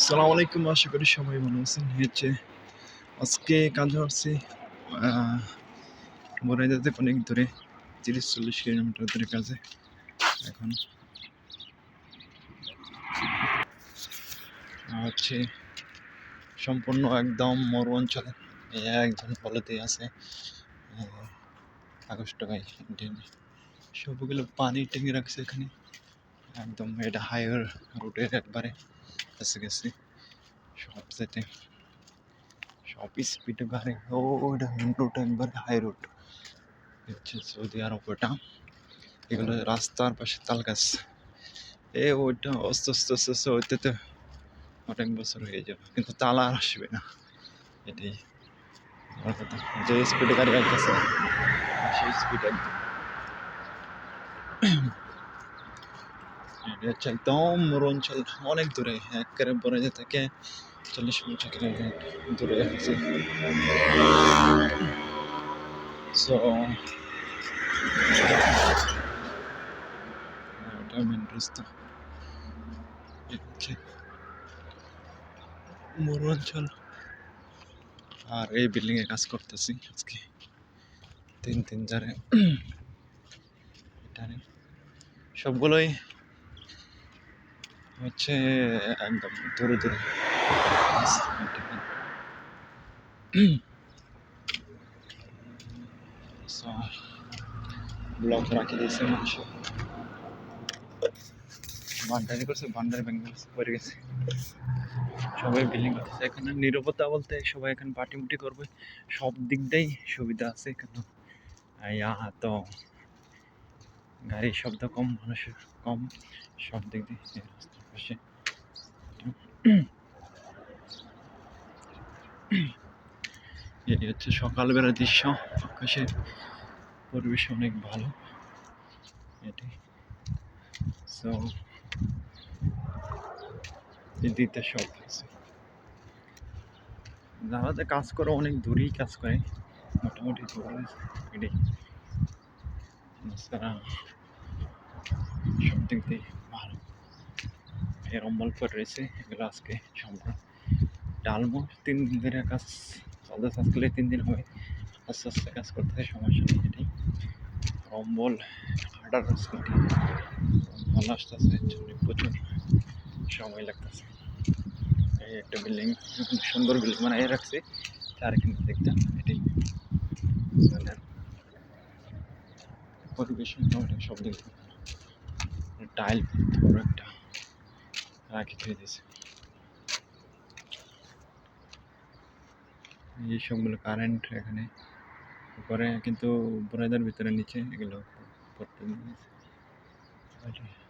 আসসালামু আলাইকুম, আশা করি সবাই ভালো আছেন। হচ্ছে আজকে কাজ হচ্ছে বরাইদাতে অনেক দূরে, তিরিশ চল্লিশ কিলোমিটার দূরে কাজে। এখন হচ্ছে সম্পূর্ণ একদম মরু অঞ্চল। একজন বলতে আছে কাগজ টাকায় সবগুলো পানি টেনে রাখছে এখানে। একদম এটা হাইওয়ে রুটের একবারে। কাছে গেছে। সব সেটে। সব স্পিডে গাড়ি। ও এটা মেন রোড একবারে হাই রোড হচ্ছে সৌদি আরব ওটা। এগুলো রাস্তার পাশে তাল গাছ এ, ওইটা আস্তে আস্তে আস্তে আস্তে অনেক বছর হয়ে যাবে। কিন্তু তাল আর আসবে না। এটাই। যে স্পিডে গাড়ি আসতেছে, সেই স্পিড একদম। হচ্ছে একদম মরুঞ্চল অনেক দূরে একেবারে বরাজা থেকে চল্লিশ পঞ্চাশ কিলোমিটার দূরে আছে। সো রাস্তা। এটা হচ্ছে মরুঞ্চল আর এই বিল্ডিং এ কাজ করতেছি আজকে। তিন তিন, চারে। সবগুলোই হচ্ছে, একদম দূরে দূরে ব্লক রাখি দিয়েছে মানুষ ভান্ডারি করছে ভান্ডারি গেছে পড়ে গেছে। সবাই বিল্ডিং করতেছে। এখানে নিরাপত্তা বলতে সবাই এখানে পার্টি মুটি করবে। সব দিক দিয়েই সুবিধা আছে এখানে। তো গাড়ির শব্দ কম, মানুষের কম, সব দিক দিয়ে রাস্তার পাশে। এই হচ্ছে সকালবেলার দৃশ্য। আকাশের পরিবেশ অনেক ভালো। এটি। সো এদিকে সব আছে যারা কাজ করে, অনেক দূরেই কাজ করে। মোটামুটি দূরে এটাই। তারা সব দিক দিয়ে ভালো। এর অম্বলপুর রয়েছে, এগুলো আজকে সম্পূর্ণ ডালমো। তিন দিন ধরে কাজ চলতে কাজ করলে তিন দিন হবে। আস্তে আস্তে কাজ করতে হয়, সমস্যা নেই এটাই। অম্বল হাঁটার স্কুটি। অম্বল আস্তে আস্তে অনেক প্রচুর সময় লাগতেছে। এই একটা বিল্ডিং, সুন্দর বিল্ডিং মানে রাখছে, তার এখানে দেখতাম এটাই। মানে করে সব দিয়ে টাইল বড় একটা রাখি দিয়ে দিয়েছে। এই সবগুলো কারেন্ট এখানে উপরে, কিন্তু ব্রাইদার ভিতরে নিচে এগুলো পড়তে দিয়েছে